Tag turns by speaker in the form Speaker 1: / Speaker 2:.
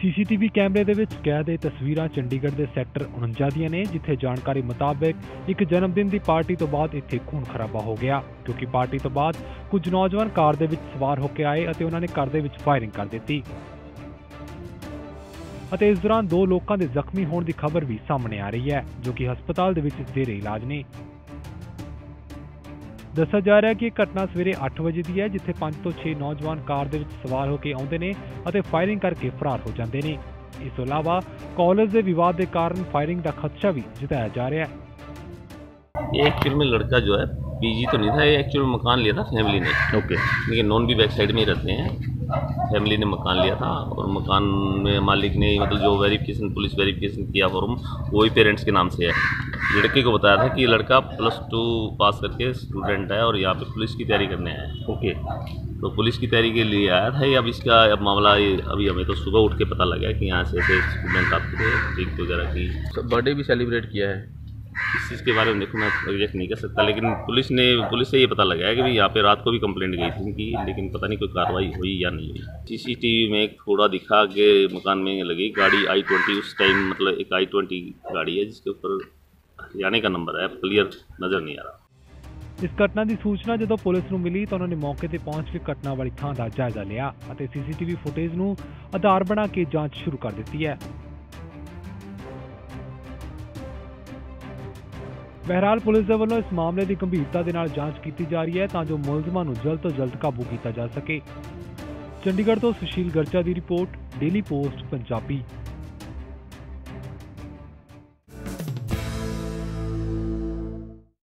Speaker 1: CCTV ਕੈਮਰੇ ਦੇ ਵਿੱਚ ਕੈਦ ਇਹ ਤਸਵੀਰਾਂ ਚੰਡੀਗੜ੍ਹ ਦੇ ਸੈਕਟਰ 49 ਦੀਆਂ ਨੇ, ਜਿੱਥੇ ਜਾਣਕਾਰੀ ਮੁਤਾਬਕ ਇੱਕ ਜਨਮ ਦਿਨ ਦੀ ਪਾਰਟੀ ਤੋਂ ਬਾਅਦ ਇੱਥੇ ਖੂਨ ਖਰਾਬਾ ਹੋ ਗਿਆ। ਕਿਉਂਕਿ ਪਾਰਟੀ ਤੋਂ ਬਾਅਦ ਕੁਝ ਨੌਜਵਾਨ ਕਾਰ ਦੇ ਵਿੱਚ ਸਵਾਰ ਹੋ ਕੇ ਆਏ ਅਤੇ ਉਹਨਾਂ ਨੇ ਘਰ ਦੇ ਵਿੱਚ ਫਾਇਰਿੰਗ ਕਰ ਦਿੱਤੀ। ਅਤੇ ਇਸ ਦੌਰਾਨ ਦੋ ਲੋਕਾਂ ਦੇ ਜ਼ਖਮੀ ਹੋਣ ਦੀ ਖਬਰ ਵੀ ਸਾਹਮਣੇ ਆ ਰਹੀ ਹੈ, ਜੋ ਕਿ ਹਸਪਤਾਲ ਦੇ ਵਿੱਚ ਜ਼ੇਰੇ ਇਲਾਜ ਨੇ। ਦੱਸਿਆ ਜਾ ਰਿਹਾ ਹੈ ਕਿ ਇਹ ਘਟਨਾ ਸਵੇਰੇ 8 ਵਜੇ ਦੀ ਹੈ ਜਿੱਥੇ 5 ਤੋਂ 6 ਨੌਜਵਾਨ ਕਾਰ ਦੇ ਵਿੱਚ ਸਵਾਰ ਹੋ ਕੇ ਆਉਂਦੇ ਨੇ ਅਤੇ ਫਾਇਰਿੰਗ ਕਰਕੇ ਫਰਾਰ ਹੋ ਜਾਂਦੇ ਨੇ ਇਸ ਤੋਂ ਇਲਾਵਾ ਕਾਲਜ ਦੇ ਵਿਵਾਦ ਦੇ ਕਾਰਨ ਫਾਇਰਿੰਗ ਦਾ ਖਦਸ਼ਾ ਵੀ ਜਤਾਇਆ ਜਾ ਰਿਹਾ ਹੈ
Speaker 2: ये एक्चुअल में लड़का जो है पीजी तो नहीं था ये एक्चुअल में मकान लिया था फैमिली ने
Speaker 3: ओके
Speaker 2: लेकिन नॉन भी बैक साइड में ही रहते हैं फैमिली ने मकान लिया था और मकान में मालिक ने मतलब जो वेरिफिकेशन पुलिस वेरिफिकेशन किया फॉर्म वही पेरेंट्स के नाम से है लड़के को बताया था कि लड़का प्लस टू पास करके स्टूडेंट है और यहाँ पे पुलिस की तैयारी करने आया है।
Speaker 3: ओके।
Speaker 2: तो पुलिस की तैयारी के लिए आया था ये। अब इसका अब मामला ये अभी हमें तो सुबह उठ के पता लगा कि यहाँ से ऐसे स्टूडेंट आपके थे ड्रिंक वगैरह की।
Speaker 3: बर्थडे भी सेलिब्रेट किया है?
Speaker 2: इस चीज़ के बारे में देखो मैं एग्जैक्ट नहीं कर सकता लेकिन पुलिस ने पुलिस से ये पता लगाया कि भाई यहाँ पे रात को भी कंप्लेंट गई थी इनकी लेकिन पता नहीं कोई कार्रवाई हुई या नहीं हुई। सीसीटीवी में थोड़ा दिखा के मकान में लगी गाड़ी आई ट्वेंटी उस टाइम मतलब एक आई ट्वेंटी गाड़ी है जिसके ऊपर हरियाणा का नंबर है क्लियर नज़र नहीं आ रहा
Speaker 1: ਇਸ ਘਟਨਾ ਦੀ ਸੂਚਨਾ ਜਦੋਂ ਪੁਲਿਸ ਨੂੰ ਮਿਲੀ ਤਾਂ ਉਹਨਾਂ ਨੇ ਮੌਕੇ ਤੇ ਪਹੁੰਚ ਕੇ ਘਟਨਾ ਵਾਲੀ ਥਾਂ ਦਾ ਜਾਇਜ਼ਾ ਲਿਆ ਅਤੇ ਸੀਸੀਟੀਵੀ ਫੁਟੇਜ ਨੂੰ ਆਧਾਰ ਬਣਾ ਕੇ ਜਾਂਚ ਸ਼ੁਰੂ ਕਰ ਦਿੱਤੀ ਹੈ ਬਹਿਰਾਲ ਪੁਲਿਸ ਦੇ ਵੱਲੋਂ ਇਸ ਮਾਮਲੇ ਦੀ ਗੰਭੀਰਤਾ ਦੇ ਨਾਲ ਜਾਂਚ ਕੀਤੀ ਜਾ ਰਹੀ ਹੈ ਤਾਂ ਜੋ ਮੁਲਜ਼ਮਾਂ ਨੂੰ ਜਲਦ ਤੋਂ ਜਲਦ ਕਾਬੂ ਕੀਤਾ ਜਾ ਸਕੇ ਚੰਡੀਗੜ੍ਹ ਤੋਂ ਸੁਸ਼ੀਲ ਗਰਚਾ ਦੀ ਰਿਪੋਰਟ ਡੇਲੀ ਪੋਸਟ ਪੰਜਾਬੀ